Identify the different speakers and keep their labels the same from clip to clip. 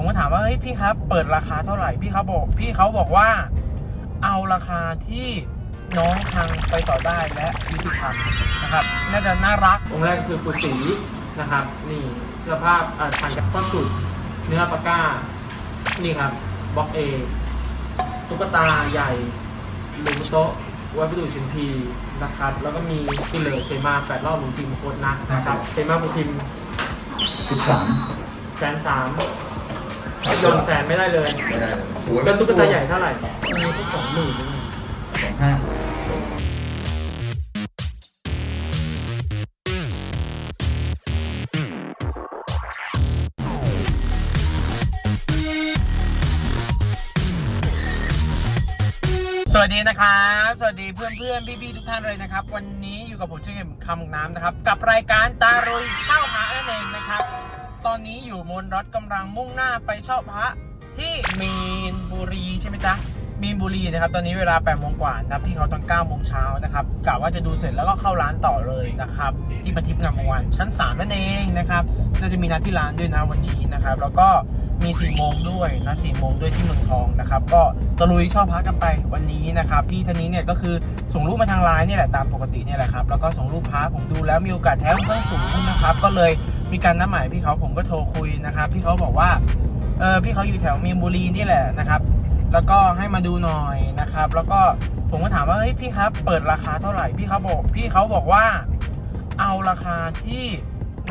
Speaker 1: ผมก็ถามว่าเฮ้ยพี่ครับ เปิดราคาเท่าไหร่พี่เขาบอก พี่เขาบอกว่า เอาราคาที่น้องทางไปต่อได้และยุติธรรมนะครับ น่าจะน่ารักองค์แรกคือปุสีนะครับ นี่เสื้อผ้าอ่าทางกับข้อสุด เนื้อปากก้านี่ครับบล็อกเอตุ๊กตาใหญ่ลุงโต๊ะวัสดุชิ้นพีนะครับ แล้วก็มีนี่เลยเซมาแปดรอบหมุนพิมพ์โคตรนักนะครับเซมาหมุนพิมพ์
Speaker 2: สิบสาม
Speaker 1: แสนสาม ยนแสนไม่ได้เลย
Speaker 2: ไม่ได้เลยสวย
Speaker 1: แล้วตุ๊กตาใหญ่เท่าไหร่มีแค่สองหมื่นเอง
Speaker 2: สองห้า
Speaker 1: สวัสดีนะครับ สวัสดีเพื่อนเพื่อนพี่พี่ๆทุกท่านเลยนะครับ วันนี้อยู่กับผมเช่นเคยคำน้ำนะครับ กับรายการตารุยเช่าพระนั่นเองนะครับ ตอนนี้อยู่บนรถกำลังมุ่งหน้าไปเช่าพระที่มีนบุรีใช่ไหมจ๊ะมีนบุรีนะครับ ตอนนี้เวลา8โมงกว่านะพี่เขาตอน9โมงเช้านะครับกะว่าจะดูเสร็จแล้วก็เข้าร้านต่อเลยนะครับ ที่พันทิพย์งามวงวันชั้น 3 นั่นเองนะครับน่าจะมีนัดที่ร้านด้วยนะวันนี้นะครับ แล้วก็มี4โมงด้วยนะ4โมงด้วยที่เมืองทองนะครับ ก็ตะลุยช่าพักกันไปวันนี้นะครับ พี่ท่านนี้เนี่ยก็คือส่งรูปมาทางไลน์เนี่ยแหละตามปกติเนี่ยแหละครับ แล้วก็ส่งรูปพระผมดูแล้วมีโอกาสแท้ค่อนข้างสูงนะครับ ก็เลย มีการนัดหมายพี่เขาผมก็โทรคุยนะครับพี่เขาบอกว่าเออพี่เขาอยู่แถวมีนบุรีนี่แหละนะครับ แล้วก็ให้มาดูหน่อยนะครับ แล้วก็ผมก็ถามว่าเฮ้ยพี่ครับเปิดราคาเท่าไหร่พี่เขาบอกพี่เขาบอกว่า เอาราคาที่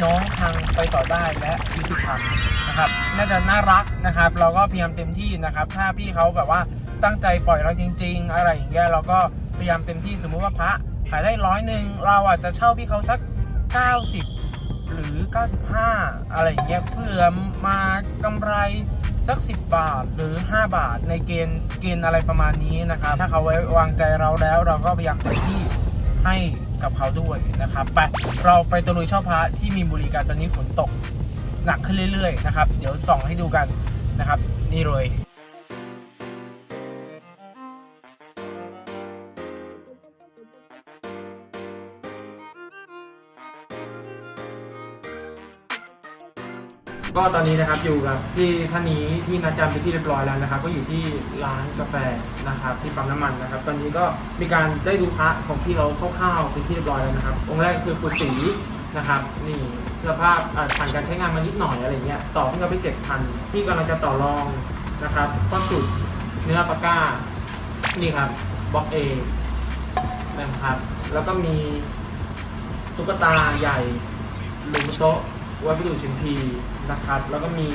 Speaker 1: น้องทางไปต่อได้และยุติธรรมนะครับ น่าจะน่ารักนะครับ เราก็พยายามเต็มที่นะครับ ถ้าพี่เขาแบบว่าตั้งใจปล่อยเราจริง ๆ อะไรอย่างเงี้ยเราก็พยายามเต็มที่สมมุติว่าพระขายได้ร้อยหนึ่งเราอาจจะเช่าพี่เขาสัก 90 หรือ 95 อะไรอย่างเงี้ยเพื่อมากำไรสัก 10 บาทหรือ 5 บาทในเกณฑ์เกณฑ์อะไรประมาณนี้นะครับ ถ้าเขาไว้วางใจเราแล้วเราก็พยายามเต็มที่ให้กับเขาด้วยนะครับไปเราไปตะลุยเช่าพระที่มีนบุรีกันตอนนี้ฝนตกหนักขึ้นเรื่อยๆนะครับ เดี๋ยวส่องให้ดูกันนะครับ นี่เลย ก็ตอนนี้นะครับอยู่กับพี่ท่านนี้ที่นัดจำเป็นที่เรียบร้อยแล้วนะครับ ก็อยู่ที่ร้านกาแฟนะครับ ที่ปั๊มน้ำมันนะครับ ตอนนี้ก็มีการได้ดูพระของพี่เราคร่าวๆเป็นที่เรียบร้อยแล้วนะครับ องค์แรกคือปุสีนะครับ นี่เสื้อผ้าอ่าผ่านการใช้งานมานิดหน่อยอะไรเงี้ยต่อพี่เขาไปเจ็ดพันพี่กำลังจะต่อรองนะครับข้อสุดเนื้อปากกานี่ครับบล็อกเอนะครับ แล้วก็มีตุ๊กตาใหญ่ลุงโต๊ะวัสดุชิ้นพี นะครับ แล้วก็มี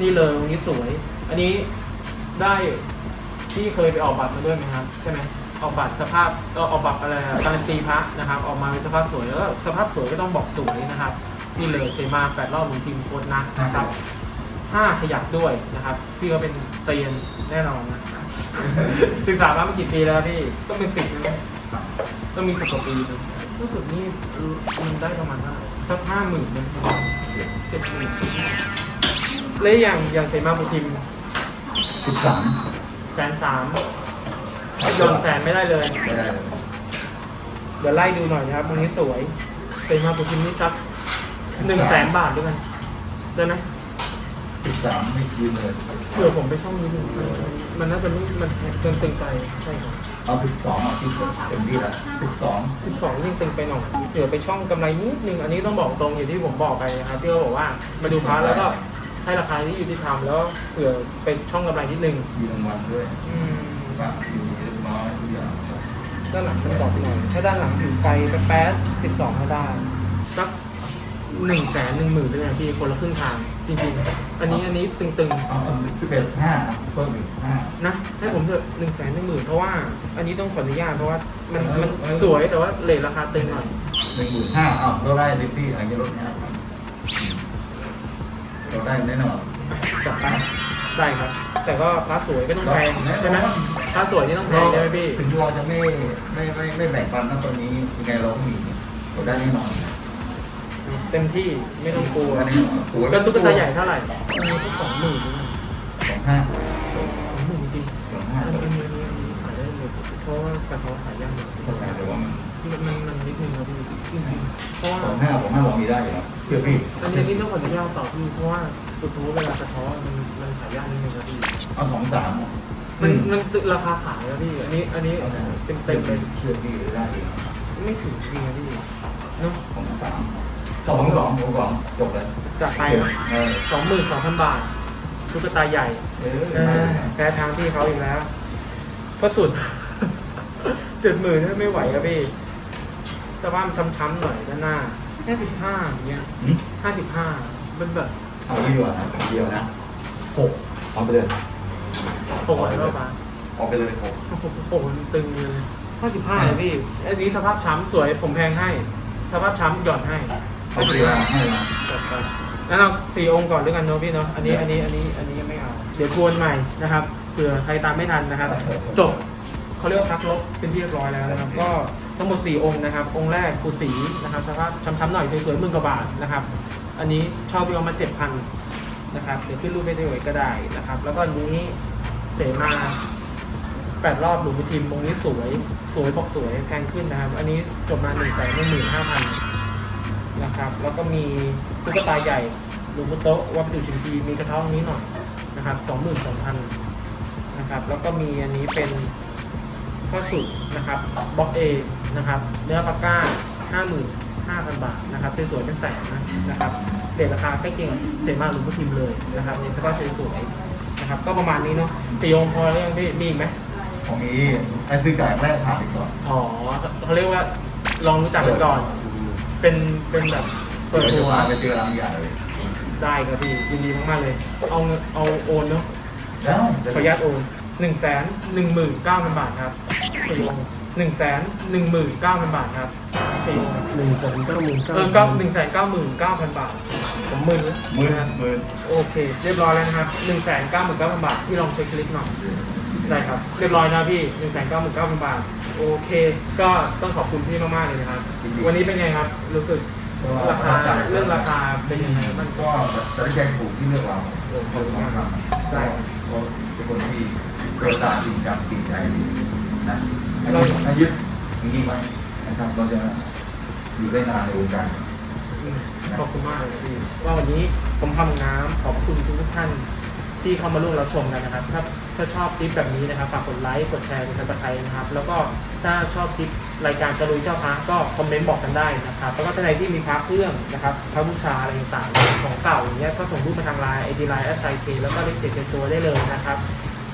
Speaker 1: นี่เลยตรงนี้สวย อันนี้ได้ที่เคยไปออกบัตรมาด้วยไหมครับใช่ไหมออกบัตรสภาพเออออกบัตรอะไรการันตีพระนะครับ ออกมาเป็นสภาพสวยแล้วก็สภาพสวยก็ต้องบอกสวยนะครับ นี่เลยเซมาแปดรอบหมุนทีมโคตรนักนะครับห้าขยับด้วยนะครับ พี่ก็เป็นเซียนแน่นอนนะศึกษามาเมื่อกี่ปีแล้วพี่ก็เป็นสิบแล้วนะต้องมีสิบกว่าปีรู้สึกนี่มันได้ประมาณเท่าไหร่ สักห้าหมื่นเป็นเจ็ดหมื่นแล้วอย่างอย่างเซมาบุทิม
Speaker 2: สิบสาม
Speaker 1: แสนสามยนแสนไม่ได้เลย
Speaker 2: ไม่ได้เลย
Speaker 1: เดี๋ยวไล่ดูหน่อยนะครับตรงนี้สวยเซมาบุทิมนี่สักหนึ่งแสนบาทด้วยกันได้ไหม
Speaker 2: สิบสามไม่คืนเลย
Speaker 1: เผื่อผมไปช่องนี้ดูมันน่าจะไม่มันเกินตึงใจใช่ครับ
Speaker 2: เอาสิบสองเอาที่เต็มที่ละสิบสอง
Speaker 1: 12ยิ่งตึงไปหน่อยเผื่อไปช่องกำไรนิดนึงอันนี้ต้องบอกตรงอย่างที่ผมบอกไปนะครับที่เขาบอกว่ามาดูพาร์ทแล้วก็ให้ราคาที่อยู่ที่ทำแล้วเผื่อไปช่องกำไรนิดนึง
Speaker 2: มีรางวัลด้วย
Speaker 1: อืม
Speaker 2: ปะมีเรียบร้อยทุกอย่าง
Speaker 1: ด้านหลังมันบอกหน่อยถ้าด้านหลังถือไฟแป๊ดสิบสองก็ได้สัก หนึ่งแสนหนึ่งหมื่นด้วยนะพี่คนละครึ่งทางจริงๆ อันนี้อันนี้ตึง
Speaker 2: เอาเอาสิบเอ็ดห้าเพิ่มอีกห้า
Speaker 1: ๆนะให้ผมเถอะหนึ่งแสนหนึ่งหมื่นเพราะว่าอันนี้ต้องขออนุญาตเพราะว่ามันมันสวยแต่ว่าเลทราคาตึงหน่อย
Speaker 2: หนึ่งหมื่นห้าเอาเราได้ลิฟตี้อะไรเงี้ยลดห้าพันเราได้แน่นอน
Speaker 1: จัดไปได้ครับ แต่ก็พระสวยก็ต้องแพงใช่ไหมพระสวยนี่ต้องแพงใช่ไหมพี่
Speaker 2: ถึงเราจะไม่ไม่ไม่ไม่แบ่งปันนะตอนนี้ยังไงเราก็มีเราได้แน่นอน
Speaker 1: เต็มที่ไม่ต้องกลัว
Speaker 2: ได้แน่นอนสวย
Speaker 1: แล้วตุ๊กตาใหญ่เท่าไหร่มีแค่สองหมื่น
Speaker 2: สองห้า
Speaker 1: สองหมื่นจริง
Speaker 2: สองห้า
Speaker 1: อันนี้อันนี้อันนี้ขายได้เลยเพราะว่ากระท้อขายยากหน่อย
Speaker 2: แต่ว่ามัน
Speaker 1: มันมันมันนิดนึงครับพี่จริงๆเพราะว่า
Speaker 2: สองห้าผมห้าลองมีได้อยู่แล้วเชื่อพี่
Speaker 1: อันนี้อันนี้ต้องขออนุญาตต่อพี่เพราะว่าสุดท้ายเวลากระท้อมันมัน
Speaker 2: เอาสองสาม
Speaker 1: มันมันราคาขายแล้วพี่ อันนี้อันนี้เต็มเต็มๆเลย
Speaker 2: เชื่อพี่ได้เอง
Speaker 1: ไม่ถึงจริงนะพี่เนาะ
Speaker 2: สองสาม สองสองสองสองจบเลย
Speaker 1: จากไป
Speaker 2: เออ
Speaker 1: สองหมื่นสองพันบาทตุ๊กตาใหญ่
Speaker 2: เอ
Speaker 1: เออแพ้ทางพี่เขาอีกแล้วก็สุดเจ็ดหมื่นไม่ไหวครับพี่สภาพมันช้ำๆหน่อยด้านหน้าห้าสิบห้าอย่างเงี้ย
Speaker 2: ห้า
Speaker 1: สิบห้ามันแบบ
Speaker 2: เอาดีกว่านะเดียวนะหกเอาไปเลย
Speaker 1: โผล่แล้วปะ
Speaker 2: เอาไปเลยหก
Speaker 1: หโอ้โหมันตึงเลยห้าสิบห้าเลยพี่ อันนี้สภาพช้ำสวยผมแพงให้ สภาพช้ำหย่อนให้
Speaker 2: เอาไปเลยให้มา
Speaker 1: จัดไปงั้นเราสี่องค์ก่อนด้วยกันเนาะพี่เนาะอันนี้อันนี้อันนี้อันนี้ยังไม่เอา เดี๋ยวทวนใหม่นะครับเผื่อใครตามไม่ทันนะครับ จบเขาเรียกว่าพักลบเป็นที่เรียบร้อยแล้วนะครับ ก็ทั้งหมด4องค์นะครับ องค์แรกกูสีนะครับสภาพช้ำๆหน่อยสวยๆหมื่นกว่าบาทนะครับ อันนี้เช่าไปเอามาเจ็ดพันนะครับเดี๋ยวขึ้นรูปไปด้วยก็ได้นะครับ แล้วก็อันนี้เสมาแปดรอบหลุมพิทิมองค์นี้สวย สวยบอกสวยแพงขึ้นนะครับ อันนี้จบมาหนึ่งแสนหนึ่งหมื่นห้าพัน นะครับ แล้วก็มีตุ๊กตาใหญ่หลุมพุโตะวัดประดูชิมพีมีกระเท้าตรงนี้หน่อยนะครับสองหมื่นสองพันนะครับ แล้วก็มีอันนี้เป็นข้อสุดนะครับบล็อกเอนะครับ เนื้อปากก้าห้าหมื่นห้าพันบาทนะครับสวยๆเป็นแสนนะนะครับเรทราคาใกล้เคียงกับเซมาหลุมพุทิมเลยนะครับนี่ก็สวยๆนะครับ ก็ประมาณนี้เนาะสี่องค์พอแล้วยังพี่มีอีกไหม
Speaker 2: ของนี้ไอ้ซื้อจ่ายแรกถามอีกก่อน
Speaker 1: อ๋อเขาเรียกว่าลองรู้จักกันก่อน เป็นเป็นแบบเปิด
Speaker 2: เดี๋ยว
Speaker 1: ตัว
Speaker 2: จะพาไปเจอร้านใหญ่เลย
Speaker 1: ได้ครับพี่ยินดีมากๆเลย เอาเงินเอาโอนเนาะ
Speaker 2: แล้ว
Speaker 1: ขออนุญาตโอนหนึ่งแสนหนึ่งหมื่นเก้าพันบาทครับสี่องค์หนึ่งแสนหนึ่งหมื่นเก้าพันบาทครับสี่องค์
Speaker 3: หนึ่งแสนเก้าหมื่น
Speaker 1: เออเก้าหนึ่งแสนเก้าหมื่นเก้าพันบาท ผมหมื่นแล้ว
Speaker 2: หมื่น
Speaker 1: นะครับ
Speaker 2: หมื่น
Speaker 1: โอเค เรียบร้อยแล้วนะครับหนึ่งแสนเก้าหมื่นเก้าพันบาทพี่ลองเช็คลิสต์หน่อยได้ครับ เรียบร้อยนะพี่หนึ่งแสนเก้าหมื่นเก้าพันบาท โอเค ก็ต้องขอบคุณพี่มากๆเลยนะครับ วันนี้เป็นไงครับ รู้สึกราคาเรื่องราคาเป็นยังไงมันก็
Speaker 2: ก็จะได้แจ้งถูกที่เลือกเราคนของเราได้เพราะเป็นคนที่เกิดตาจริงจังจริงใจดีนะเราถ้ายึดอย่างนี้ไว้นะครับเราจะอยู่ได้นานในวงการ
Speaker 1: ขอบคุณมากเลยนะพี่ว่าวันนี้ผมทำน้ำขอบคุณทุกท่าน ที่เข้ามาร่วมรับชมกันนะครับ ถ้าถ้าชอบคลิปแบบนี้นะครับฝากกดไลค์ กดแชร์ กดซับสไครต์นะครับ แล้วก็ถ้าชอบคลิปรายการตะลุยเจ้าพระก็คอมเมนต์บอกกันได้นะครับ แล้วก็ท่านใดที่มีพระเครื่องนะครับพระบูชาอะไรต่างๆของเก่าอย่างเงี้ยก็ส่งรูปมาทางไลน์ไอดีไลน์แอสไซเคแล้วก็เลขเจ็ดเป็นตัวได้เลยนะครับ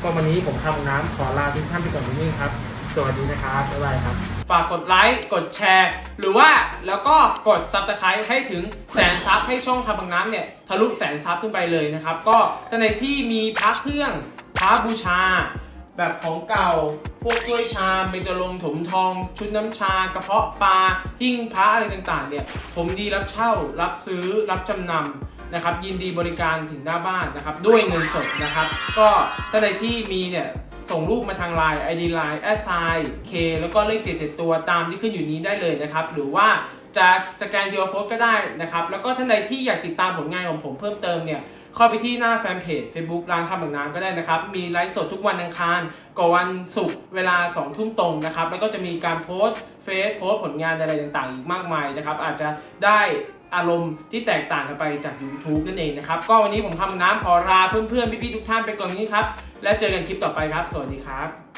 Speaker 1: ก็วันนี้ผมทำน้ำขอลาทุกท่านไปก่อนที่นี่ครับ สวัสดีนะครับบ๊ายบายครับ ฝากกดไลค์ กดแชร์ หรือว่าแล้วก็กดซับสไครต์ให้ถึงแสนซับให้ช่องคำบางน้ำเนี่ยทะลุแสนซับขึ้นไปเลยนะครับ ก็ท่านใดที่มีพระเครื่องพระบูชา แบบของเก่า พวกถ้วยชามเบญจรงค์ถมทอง ชุดน้ำชากระเพาะปลาหิ้งพระอะไรต่างๆ เนี่ย ผมดีรับเช่า รับซื้อ รับจำนำนะครับยินดีบริการถึงหน้าบ้านนะครับด้วยเงินสดนะครับ ก็ท่าใดที่มีเนี่ย ส่งรูปมาทาง Line ID Line s i k แล้วก็เลข77ตัวตามที่ขึ้นอยู่นี้ได้เลยนะครับ หรือว่าจะสแกน QR Code ก็ได้นะครับ แล้วก็ท่านใดที่อยากติดตามผลงานของผมเพิ่มเติมเนี่ยเข้าไปที่หน้าแฟนเพจ Facebook ร้านคำบางน้ำก็ได้นะครับ มีไลฟ์สดทุกวันอังคารกับวันศุกร์เวลา 2 ทุ่มตรงนะครับ แล้วก็จะมีการโพสต์เฟซโพสต์ผลงานอะไรต่างๆ อีกมากมายนะครับ อาจจะได้ อารมณ์ที่แตกต่างกันไปจาก YouTube นั่นเองนะครับ ก็วันนี้ผมคำน้ำขอลาเพื่อนๆ พี่ๆ ทุกท่านไปก่อนนี้ครับ แล้วเจอกันคลิปต่อไปครับ สวัสดีครับ